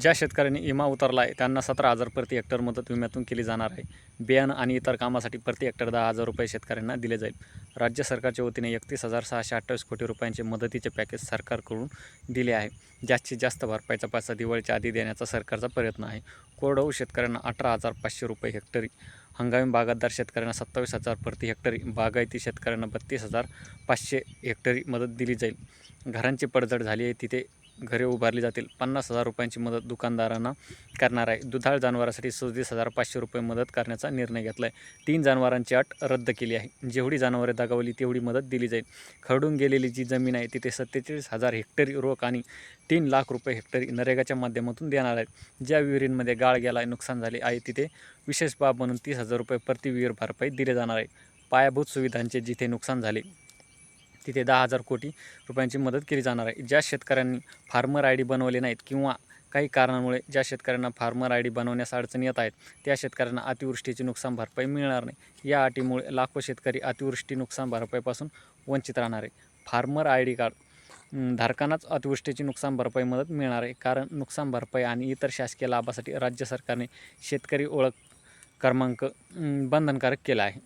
ज्या शेतकऱ्यांनी विमा उतरला आहे त्यांना सतरा हजार प्रति हेक्टर मदत विम्यातून केली जाणार आहे. बियाणं आणि इतर कामासाठी प्रति हेक्टर दहा हजार रुपये शेतकऱ्यांना दिले जाईल. राज्य सरकारच्या वतीने एकतीस हजार सहाशे अठ्ठावीस कोटी रुपयांचे मदतीचे पॅकेज सरकारकडून दिले आहे. जास्तीत जास्त भरपाईचा पैसा दिवाळीच्या आधी देण्याचा सरकारचा प्रयत्न आहे. कोरडवाहू शेतकऱ्यांना अठरा हजार पाचशे रुपये हेक्टरी हंगामी बागायतदार शेतकऱ्यांना सत्तावीस हजार प्रति हेक्टरी बागायती शेतकऱ्यांना बत्तीस हजार पाचशे हेक्टरी मदत दिली जाईल. घरांची पडझड झाली आहे तिथे घरे उभारली जातील. पन्नास हजार रुपयांची मदत दुकानदारांना करणार आहे. दुधाळ जनावरांसाठी सदतीस हजार पाचशे रुपये मदत करण्याचा निर्णय घेतला आहे तीन जनावरांची अट रद्द केली आहे. जेवढी जनावरे दगावली तेवढी मदत दिली जाईल. खरडून गेलेली जी जमीन आहे तिथे सत्तेचाळीस हजार हेक्टरी रोख आणि तीन लाख रुपये हेक्टरी नरेगाच्या माध्यमातून देणार आहेत. ज्या विहिरींमध्ये गाळ गेला आहे नुकसान झाले आहे तिथे विशेष बाब म्हणून तीस हजार रुपये प्रति विहीर भरपाई दिले जाणार आहे. पायाभूत सुविधांचे जिथे नुकसान झाले तिथे दहा हजार कोटी रुपयांची मदत केली जाणार आहे. ज्या शेतकऱ्यांनी फार्मर आय डी बनवले नाहीत किंवा काही कारणामुळे ज्या शेतकऱ्यांना फार्मर आय डी बनवण्यास अडचणी येत आहेत त्या शेतकऱ्यांना अतिवृष्टीची नुकसान भरपाई मिळणार नाही. या अटीमुळे लाखो शेतकरी अतिवृष्टी नुकसान भरपाईपासून वंचित राहणार आहे. फार्मर आय डी कार्ड धारकांनाच अतिवृष्टीची नुकसान भरपाई मदत मिळणार आहे. कारण नुकसान भरपाई आणि इतर शासकीय लाभासाठी राज्य सरकारने शेतकरी ओळख क्रमांक बंधनकारक केला आहे.